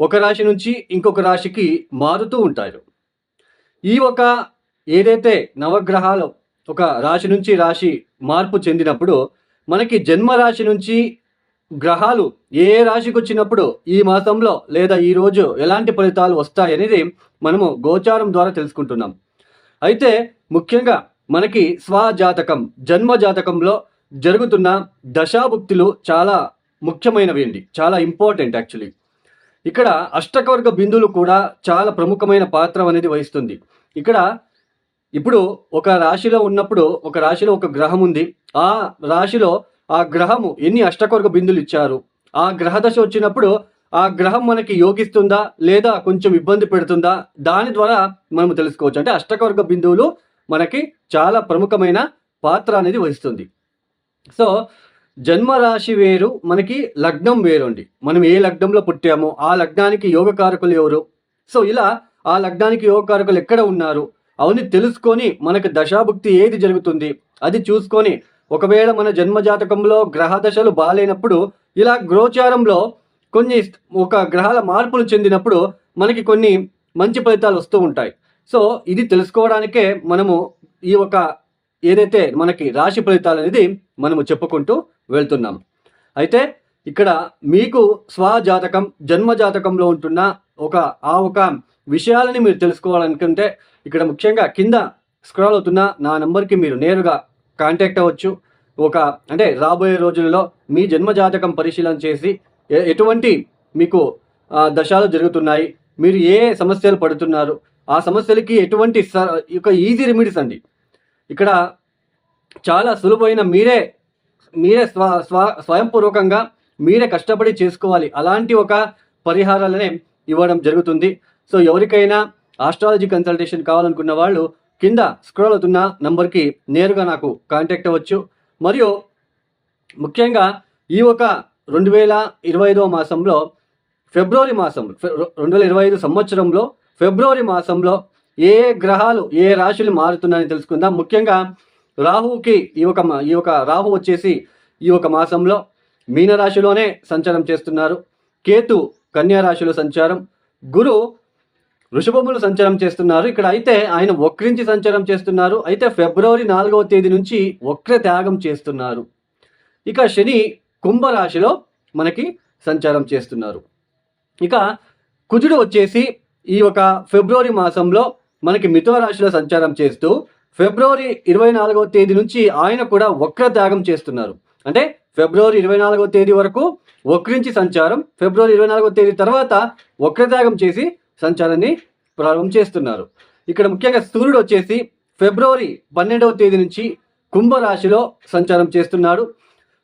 ఒక రాశి నుంచి ఇంకొక రాశికి మారుతూ ఉంటారు. ఈ ఒక ఏదైతే నవగ్రహాలు ఒక రాశి నుంచి రాశి మార్పు చెందినప్పుడు మనకి జన్మ రాశి నుంచి గ్రహాలు ఏ రాశికి వచ్చినప్పుడు ఈ మాసంలో లేదా ఈ రోజు ఎలాంటి ఫలితాలు వస్తాయనేది మనము గోచారం ద్వారా తెలుసుకుంటున్నాం. అయితే ముఖ్యంగా మనకి స్వజాతకం జన్మ జాతకంలో జరుగుతున్న దశాభుక్తులు చాలా ముఖ్యమైనవి అండి. చాలా ఇంపార్టెంట్ యాక్చువల్లీ. ఇక్కడ అష్టకవర్గ బిందువులు కూడా చాలా ప్రముఖమైన పాత్ర అనేది వహిస్తుంది. ఇక్కడ ఇప్పుడు ఒక రాశిలో ఉన్నప్పుడు ఒక రాశిలో ఒక గ్రహం ఉంది. ఆ రాశిలో ఆ గ్రహము ఎన్ని అష్టకవర్గ బిందులు ఇచ్చారు? ఆ గ్రహ దశ వచ్చినప్పుడు ఆ గ్రహం మనకి యోగిస్తుందా? లేదా కొంచెం ఇబ్బంది పెడుతుందా? దాని ద్వారా మనం తెలుసుకోవచ్చు. అంటే అష్టకవర్గ బిందువులు మనకి చాలా ప్రముఖమైన పాత్ర అనేది వహిస్తుంది. సో జన్మ రాశి వేరు మనకి లగ్నం వేరు అండి మనం ఏ లగ్నంలో పుట్టామో ఆ లగ్నానికి యోగకారకులు ఎవరు? సో ఇలా ఆ లగ్నానికి యోగకారకులు ఎక్కడ ఉన్నారు? అవన్నీ తెలుసుకొని మనకు దశాభుక్తి ఏది జరుగుతుంది? అది చూసుకొని ఒకవేళ మన జన్మ జాతకంలో గ్రహ దశలు బాగాలేనప్పుడు ఇలా గోచారంలో కొన్ని ఒక గ్రహాల మార్పులు చెందినప్పుడు మనకి కొన్ని మంచి ఫలితాలు వస్తూ ఉంటాయి. సో ఇది తెలుసుకోవడానికే మనము ఈ ఒక ఏదైతే మనకి రాశి ఫలితాలు అనేది మనము చెప్పుకుంటూ వెళ్తున్నాం. అయితే ఇక్కడ మీకు స్వజాతకం జన్మ జాతకంలో ఉంటున్న ఒక ఆ ఒక విషయాలని మీరు తెలుసుకోవాలనుకుంటే ఇక్కడ ముఖ్యంగా కింద స్క్రాల్ అవుతున్న నా నెంబర్కి మీరు నేరుగా కాంటాక్ట్ అవ్వచ్చు. ఒక అంటే రాబోయే రోజులలో మీ జన్మ జాతకం పరిశీలన చేసి ఎటువంటి మీకు దశలు దశాలు జరుగుతున్నాయి మీరు ఏ సమస్యలు పడుతున్నారు ఆ సమస్యలకి ఎటువంటి స ఒక ఈజీ రెమెడీస్ అండి. ఇక్కడ చాలా సులువైన మీరే మీరే స్వ స్వ స్వయంపూర్వకంగా మీరే కష్టపడి చేసుకోవాలి. అలాంటి ఒక పరిహారాలనే ఇవ్వడం జరుగుతుంది. సో ఎవరికైనా ఆస్ట్రాలజీ కన్సల్టేషన్ కావాలనుకున్న వాళ్ళు కింద స్క్రోల్ అవుతున్న నంబర్కి నేరుగా నాకు కాంటాక్ట్ అవ్వచ్చు. మరియు ముఖ్యంగా ఈ ఒక రెండు వేల ఇరవై ఐదవ మాసంలో ఫిబ్రవరి మాసం రెండు వేల ఇరవై ఐదు సంవత్సరంలో ఫిబ్రవరి మాసంలో ఏ గ్రహాలు ఏ రాశులు మారుతున్నాయని తెలుసుకుందాం. ముఖ్యంగా రాహుకి ఈ ఒక ఈ ఒక రాహు వచ్చేసి ఈ ఒక మాసంలో మీనరాశిలోనే సంచారం చేస్తున్నారు. కేతు కన్యారాశిలో సంచారం. గురు వృషభములు సంచారం చేస్తున్నారు. ఇక్కడ అయితే ఆయన వక్రించి సంచారం చేస్తున్నారు. అయితే ఫిబ్రవరి నాలుగవ తేదీ నుంచి వక్ర త్యాగం చేస్తున్నారు. ఇక శని కుంభరాశిలో మనకి సంచారం చేస్తున్నారు. ఇక కుజుడు వచ్చేసి ఈ ఒక ఫిబ్రవరి మాసంలో మనకి మిథున రాశిలో సంచారం చేస్తూ ఫిబ్రవరి ఇరవై నాలుగవ తేదీ నుంచి ఆయన కూడా వక్ర త్యాగం చేస్తున్నారు. అంటే ఫిబ్రవరి ఇరవై నాలుగవ తేదీ వరకు వక్రించి సంచారం ఫిబ్రవరి ఇరవై నాలుగవ తేదీ తర్వాత వక్రత్యాగం చేసి సంచారాన్ని ప్రారంభం చేస్తున్నారు. ఇక్కడ ముఖ్యంగా సూర్యుడు వచ్చేసి ఫిబ్రవరి పన్నెండవ తేదీ నుంచి కుంభరాశిలో సంచారం చేస్తున్నాడు.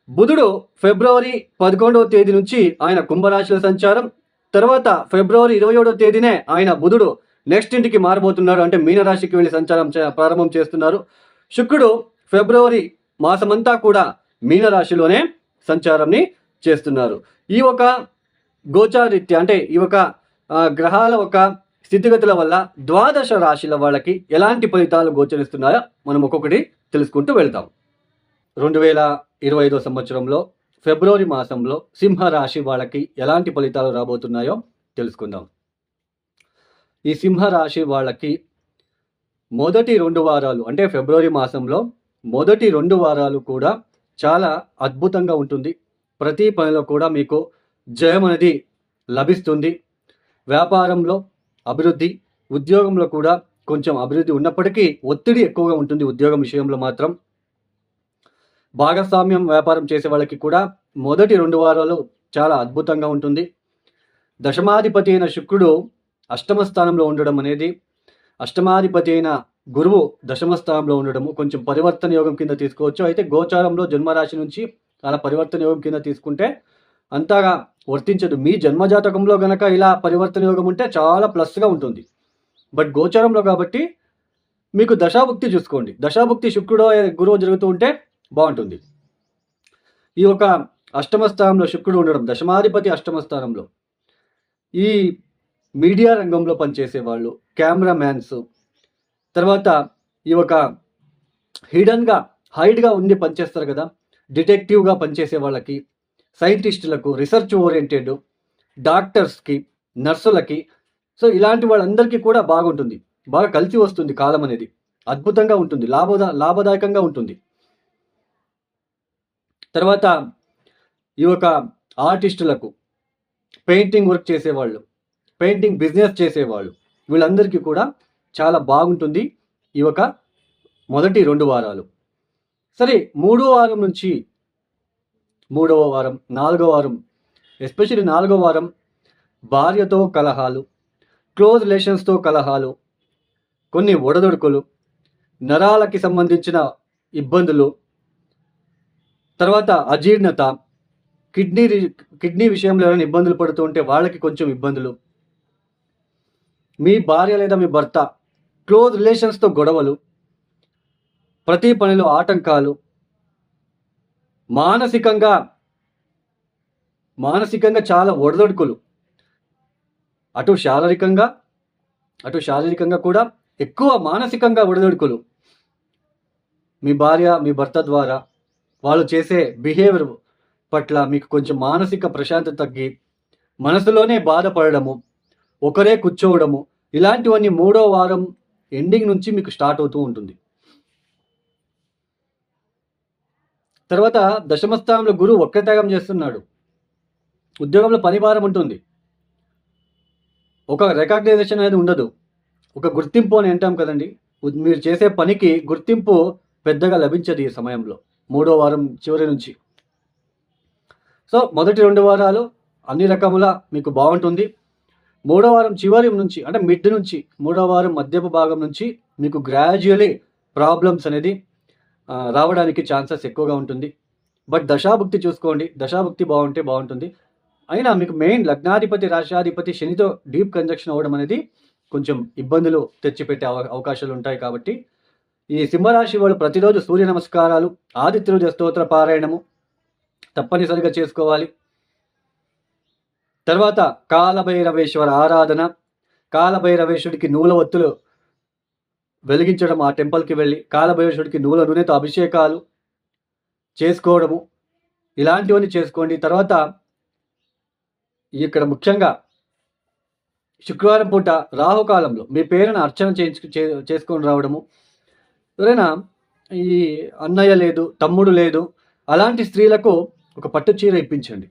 బుధుడు ఫిబ్రవరి పదకొండవ తేదీ నుంచి ఆయన కుంభరాశిలో సంచారం తర్వాత ఫిబ్రవరి ఇరవై ఏడవ తేదీనే ఆయన బుధుడు నెక్స్ట్ ఇంటికి మారబోతున్నాడు అంటే మీనరాశికి వెళ్ళి సంచారం ప్రారంభం చేస్తున్నారు. శుక్రుడు ఫిబ్రవరి మాసమంతా కూడా మీనరాశిలోనే సంచారంని చేస్తున్నారు. ఈ ఒక గోచారిత్య అంటే ఈ ఒక గ్రహాల ఒక స్థితిగతుల వల్ల ద్వాదశ రాశిల వాళ్ళకి ఎలాంటి ఫలితాలు గోచరిస్తున్నాయో మనం ఒక్కొక్కటి తెలుసుకుంటూ వెళ్తాం. రెండు వేల ఇరవై ఐదో సంవత్సరంలో ఫిబ్రవరి మాసంలో సింహ రాశి వాళ్ళకి ఎలాంటి ఫలితాలు రాబోతున్నాయో తెలుసుకుందాం. ఈ సింహరాశి వాళ్ళకి మొదటి రెండు వారాలు అంటే ఫిబ్రవరి మాసంలో మొదటి రెండు వారాలు కూడా చాలా అద్భుతంగా ఉంటుంది. ప్రతి పనిలో కూడా మీకు జయం అనేది లభిస్తుంది. వ్యాపారంలో అభివృద్ధి ఉద్యోగంలో కూడా కొంచెం అభివృద్ధి ఉన్నప్పటికీ ఒత్తిడి ఎక్కువగా ఉంటుంది ఉద్యోగం విషయంలో మాత్రం. భాగస్వామ్యం వ్యాపారం చేసే వాళ్ళకి కూడా మొదటి రెండు వారాలు చాలా అద్భుతంగా ఉంటుంది. దశమాధిపతి అయిన శుక్రుడు అష్టమ స్థానంలో ఉండడం అనేది అష్టమాధిపతి అయిన గురువు దశమ స్థానంలో ఉండడము. కొంచెం పరివర్తన యోగం కింద తీసుకోవచ్చు. అయితే గోచారంలో జన్మరాశి నుంచి అలా పరివర్తన యోగం కింద తీసుకుంటే అంతగా వర్తించదు. మీ జన్మజాతకంలో గనక ఇలా పరివర్తన యోగం ఉంటే చాలా ప్లస్గా ఉంటుంది. బట్ గోచారంలో కాబట్టి మీకు దశాభుక్తి చూసుకోండి. దశాభుక్తి శుక్రుడు గురువు జరుగుతూ ఉంటే బాగుంటుంది. ఈ యొక్క అష్టమ స్థానంలో శుక్రుడు ఉండడం దశమాధిపతి అష్టమ స్థానంలో ఈ మీడియా రంగంలో పనిచేసే వాళ్ళు కెమెరామ్యాన్స్. తర్వాత ఈ యొక్క హిడన్గా హైడ్గా ఉండి పనిచేస్తారు కదా డిటెక్టివ్గా పనిచేసే వాళ్ళకి సైంటిస్టులకు రీసెర్చ్ ఓరియంటెడ్ డాక్టర్స్కి నర్సులకి. సో ఇలాంటి వాళ్ళందరికీ కూడా బాగుంటుంది. బాగా కలిసి వస్తుంది కాలం అనేది. అద్భుతంగా ఉంటుంది. లాభదా లాభదాయకంగా ఉంటుంది. తర్వాత ఈ యొక్క ఆర్టిస్టులకు పెయింటింగ్ వర్క్ చేసేవాళ్ళు. పెయింటింగ్ బిజినెస్ చేసేవాళ్ళు. వీళ్ళందరికీ కూడా చాలా బాగుంటుంది ఈ ఒక మొదటి రెండు వారాలు. సరే మూడో వారం నుంచి మూడవ వారం నాలుగో వారం ఎస్పెషల్లీ నాలుగో వారం భార్యతో కలహాలు క్లోజ్ రిలేషన్స్తో కలహాలు కొన్ని ఒడదొడుకులు నరాలకి సంబంధించిన ఇబ్బందులు తర్వాత అజీర్ణత కిడ్నీ రి- కిడ్నీ విషయంలో ఏమైనా ఇబ్బందులు పడుతూ ఉంటే వాళ్ళకి కొంచెం ఇబ్బందులు మీ భార్య లేదా మీ భర్త క్లోజ్ రిలేషన్స్తో గొడవలు ప్రతి పనిలో ఆటంకాలు మానసికంగా మానసికంగా చాలా ఒడదొడుకులు. అటు శారీరకంగా అటు శారీరకంగా కూడా ఎక్కువ మానసికంగా ఒడదొడుకులు. మీ భార్య మీ భర్త ద్వారా వాళ్ళు చేసే బిహేవియర్ పట్ల మీకు కొంచెం మానసిక ప్రశాంతత తగ్గి మనసులోనే బాధపడడము ఒకరే కూర్చోవడము. ఇలాంటివన్నీ మూడో వారం ఎండింగ్ నుంచి మీకు స్టార్ట్ అవుతూ ఉంటుంది. తర్వాత దశమస్థానంలో గురువు వక్రత్యాగం చేస్తున్నాడు. ఉద్యోగంలో పనిభారం ఉంటుంది. ఒక రికగ్నైజేషన్ అనేది ఉండదు. ఒక గుర్తింపు అని అంటాం కదండి. మీరు చేసే పనికి గుర్తింపు పెద్దగా లభించదు ఈ సమయంలో మూడో వారం చివరి నుంచి. సో మొదటి రెండు వారాలు అన్ని రకముల మీకు బాగుంటుంది. మూడో వారం చివరి నుంచి అంటే మిడ్ నుంచి మూడో వారం మధ్యపు భాగం నుంచి మీకు గ్రాడ్యువలీ ప్రాబ్లమ్స్ అనేది రావడానికి ఛాన్సెస్ ఎక్కువగా ఉంటుంది. బట్ దశాభుక్తి చూసుకోండి. దశాభుక్తి బాగుంటే బాగుంటుంది. అయినా మీకు మెయిన్ లగ్నాధిపతి రాష్ట్రాధిపతి శనితో డీప్ కంజక్షన్ అవ్వడం అనేది కొంచెం ఇబ్బందులు తెచ్చిపెట్టే అవ అవకాశాలు ఉంటాయి కాబట్టి ఈ సింహరాశి వాళ్ళు ప్రతిరోజు సూర్య నమస్కారాలు ఆదిత్యుడు స్తోత్ర పారాయణము తప్పనిసరిగా చేసుకోవాలి. తర్వాత కాలభైరవేశ్వర ఆరాధన. కాలభైరవేశ్వరుడికి నూల ఒత్తులు వెలిగించడం ఆ టెంపుల్కి వెళ్ళి కాలభైరవేశ్వరుడికి నూల నూనెతో అభిషేకాలు చేసుకోవడము. ఇలాంటివన్నీ చేసుకోండి. తర్వాత ఇక్కడ ముఖ్యంగా శుక్రవారం పూట రాహుకాలంలో మీ పేరును అర్చన చేయించు చే- చేసుకొని రావడము. ఎవరైనా ఈ అన్నయ్య లేదు తమ్ముడు లేదు అలాంటి స్త్రీలకు ఒక పట్టు చీర ఇప్పించండి.